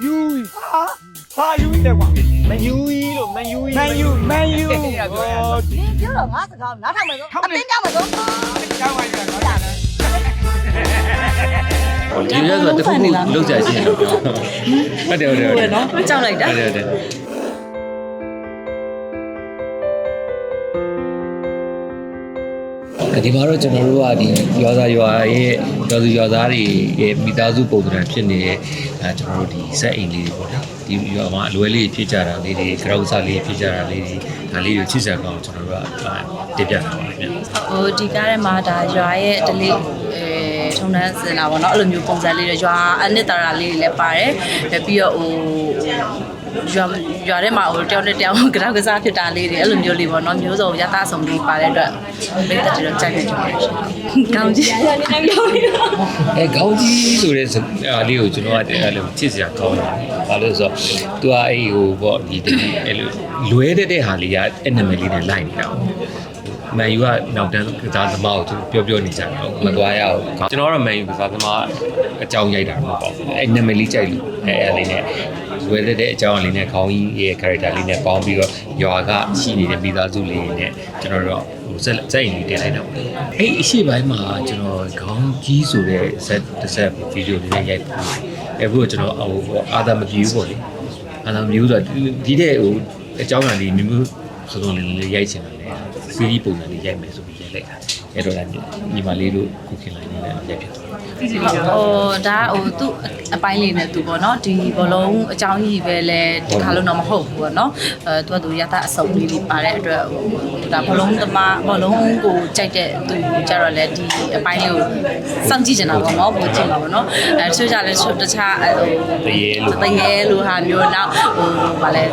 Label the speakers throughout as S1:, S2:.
S1: ယူဝီ
S2: ဟာဟာယူကြီးတယ်ကွာ
S1: မယူဝီလို့မယူဝီ
S2: မန်ယူမန်ယူ
S1: ပြောရအောင်
S3: 你ပြောတော့ငါစကားနားထောင်မယ်ဆိုအတင်းကြမယ်ဆို
S2: ကျောင်းပါရတော့တာနော်
S4: ဒီရက်ဆိုတခုခုလောက်ကြရှိရင်တော့ပြောဟုတ်တယ်ဟုတ်တယ်ဟုတ်တယ်
S5: နော်ကြောက်လိုက်တာ
S4: ဟုတ်တယ်ဟုတ်တယ် ဒီမှာတော့ကျွန်တော်တို့ကဒီရွာသားရွာရဲ့ရွာသူရွာသားတွေရဲ့မိသားစုပုံစံဖြစ်နေတဲ့အဲကျွန်တော်တို့ဒီစက်အိမ်လေးတွေပေါ့နော်ဒီရွာမှာအလွယ်လေးဖြစ်ကြတာလေးတွေကြောက်စားလေးဖြစ်ကြတာလေးတွေဒါလေးတွေချစ်စရာကောင်းကျွန်တော်တို့ကတင်ပြထားပါတယ်ဗျ
S5: ဟိုဒီကားထဲမှာဒါရွာရဲ့ဒလေးအဲထုံတန်းစင်တာပေါ့နော်အဲ့လိုမျိုးပုံစံလေးတွေရွာအနှစ်သာရလေးတွေလည်းပါတယ်ပြီးတော့ဟို ရွာရွာထဲမှာဟိုတယောက်နဲ့တယောက်ကတောက်ကစားဖြစ်တာလေးတွေအဲ့လိုမျိုးလေးပေါ့နော်မျိုးစုံရသဆောင်လေးပါတဲ့အတွက်မိသက်တွေတော့ကြိုက်နေကြပါတယ်ရှင်။ကောင်းကြီးရနေနေလို့
S4: အဲခေါင်းကြီးဆိုတဲ့အားလေးကိုကျွန်တော်ကအဲ့လိုချစ်စရာကောင်းတယ်။ဘာလို့လဲဆိုတော့ तू ကအဲ့ဟိုပေါ့ဒီတည်းအဲ့လိုလွဲတဲ့တဲ့ဟာလေးကအဲ့နာမည်လေးနဲ့လိုက်နေတာ။မန်ယူကနောက်တန်းကစားသမားကိုသူပြောပြောနေကြတယ်။မသွားရအောင်။ကျွန်တော်ကတော့မန်ယူကစားသမား အကြောင်းရိုက်တာမဟုတ်ပါဘူး။အဲ့နာမည်လေးကြိုက်လို့အဲ့အဲ့လေးနဲ့လွဲတဲ့တဲ့အကြောင်းလေးနဲ့ခေါင်းကြီးရဲ့ character လေးနဲ့ပေါင်းပြီးတော့ရွာကရှိနေတဲ့မိသားစုလေးနဲ့ကျွန်တော်တို့ဟိုစက်စက်ရင်လေးတင်လိုက်တာပေါ့။အဲ့အရှိပိုင်းမှာကျွန်တော်ခေါင်းကြီးဆိုတဲ့ဇက်တစ်ဆက်ဗီဒီယိုလေးနဲ့ရိုက်ပါတယ်။အဲ့ဘုကကျွန်တော်ဟိုအာသာမပြေဘူးပေါ့လေ။အာသာမပြေဘူးဆိုတော့ဒီတဲ့ဟိုအကြောင်းအရာလေးမျိုးမျိုးစုံစုံလေးလေးရိုက်ချင်တယ်လေ။စီးရီးပုံစံလေးရိုက်မယ်ဆိုပြီးရိုက်လိုက်တာ။ အဲ့တော့လည်းညီမလေးတို့ကုခင်လိုက်နေတဲ့ရိုက်ဖြစ်သွားတယ်။
S5: ဟိုဒါဟိုသူ့အပိုင်းလေးနဲ့သူပေါ့နော်ဒီဘောလုံးအကြောင်းကြီးပဲလဲဒီခါလုံးတော့မဟုတ်ဘူးပေါ့နော်အဲသူကသူရသအစုံလေးလေးပါတဲ့အတွက်ဟိုဒါဘောလုံးသမားဘောလုံးကိုကြိုက်တဲ့သူကြတော့လဲဒီအပိုင်းလေးကိုစောင့်ကြည့်နေတာပေါ့နော်ပို့ကြည့်မှာပေါ့နော်အဲတချို့ကြလဲတခြားဟို
S4: တရေလို့
S5: တရေလိုဟာမျိုးနောက်ဟိုဗာလဲ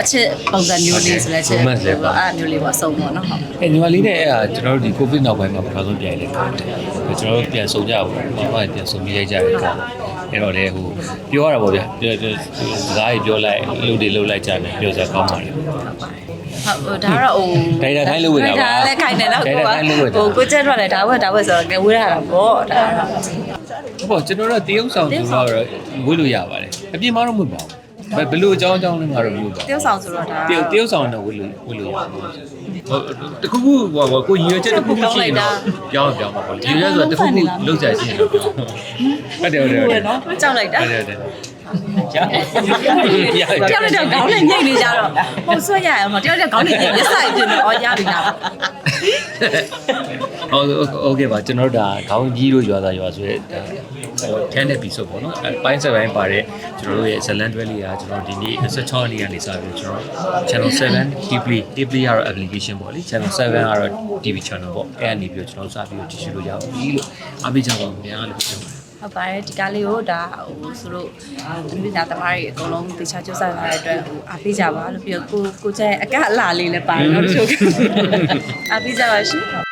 S5: အချစ်ပုံစံမျိုးလေးဆိုလဲချစ်
S4: Romance လည်းပါ
S5: အဲ့မျိုးလေးပေါ့အစုံပေါ့နော်ဟုတ်
S4: အဲညီမလေးနဲ့အဲ့ဒါကျွန်တော်တို့ဒီ covid နောက်ပိုင်းမှာပထမဆုံးပြန်လဲကောင်းတယ်။ကျွန်တော်တို့ပြန်ဆုံကြပါဘူး။ဘာမှပြန်ဆုံပြီးရိုက်ကြတယ်ကောင်း။အဲ့တော့လေဟိုပြောရတာပေါ့ဗျာ။ပြောပြောစကားကြီးပြောလိုက်လှုပ်တွေလှုပ်လိုက်ကြတယ်ပြောစရာကောင်းပါလေ
S5: ဟုတ်ဟိုဒါကတော့ဟို
S4: ဒိုင်တာခိုင်းလို့ဝင်တာပါ
S5: ဒါလည်းခိုင်းတယ်နော်
S4: ဒိုင်တာခိုင်းလို့ဝင်တာ
S5: ဟိုကိုကျက်တော့လည်းဒါဝက်ဒါဝက်ဆိုတော့ငယ်ဝေးရတာပေါ့ဒါကတော့။
S4: ဟုတ်ပါကျွန်တော်တို့တရုပ်ဆောင်ဆိုတော့ဝေ့လို့ရပါတယ်။အပြင်မှာတော့မဟုတ်ပါဘူး။ဘယ်ဘလို့အကြောင်းအကြောင်းလဲမှာတော့မဟုတ်ပါဘူး
S5: တယောက်ဆောင်ဆိုတော့ဒါ
S4: တရုတ်တရုတ်ဆောင်တော့ဝေ့လို့ဝေ့လို့ရပါတယ်။ဟို တခုခုဟိုဟိုကိုရည်ရွယ်ချက်တခုခုရှိရင်တော့ပြောင်းပြောင်းပါပေါ့လေ။ရည်ရွယ်ဆိုတခုခုလောက်ကြရှိရင်တော့ပြောင်း။ဟုတ်တယ်ဟုတ်တယ်ဟုတ်တယ်
S5: နော်ကြောက်လိုက်တာ
S4: ဟုတ်တယ်ဟုတ်တယ်။ကြား။
S5: တယောက်နဲ့တော့ခေါင်းနဲ့ညိတ်နေကြတော့ဟိုဆွဲရရမှာတယောက်နဲ့ခေါင်းနဲ့ညိတ်လက်ဆိုင်ပြနေဩရပြီလား
S4: ဟုတ် โอเคပါကျွန်တော်တို့ဒါခေါင်းကြီးတို့ရွာသားရွာဆိုရဲ10 episode ပေါ့နော်အဲပိုင်း7ပိုင်းပါတဲ့ကျွန်တော်တို့ရဲ့ဇလန်တွဲလေးကကျွန်တော်ဒီနေ့26ရက်နေ့ကနေစပြီးကျွန်တော် channel 7 Deeply Deeply ကတော့ application ပေါ့လေ channel 7ကတော့ TV channel ပေါ့အဲကနေပြီးတော့ကျွန်တော်စပြီးတော့ကြည့်ရှုလို့ရအောင်ပြီလို့အားပေးကြပါဦးခင်ဗျာလို့ပြောပါတယ်
S5: ဟုတ်ပါတယ်ဒီကားလေးကိုဒါဟိုဆိုလို့ဒီနေ့ဒါသမားတွေအကုန်လုံးတေချာကြိုးစားလာတဲ့အတွက်ဟိုအားပေးကြပါလို့ပြီးတော့ကိုကိုကျရဲ့အကအလားလေးလည်းပါတယ်နော်တချို့ကအားပေးကြပါရှင်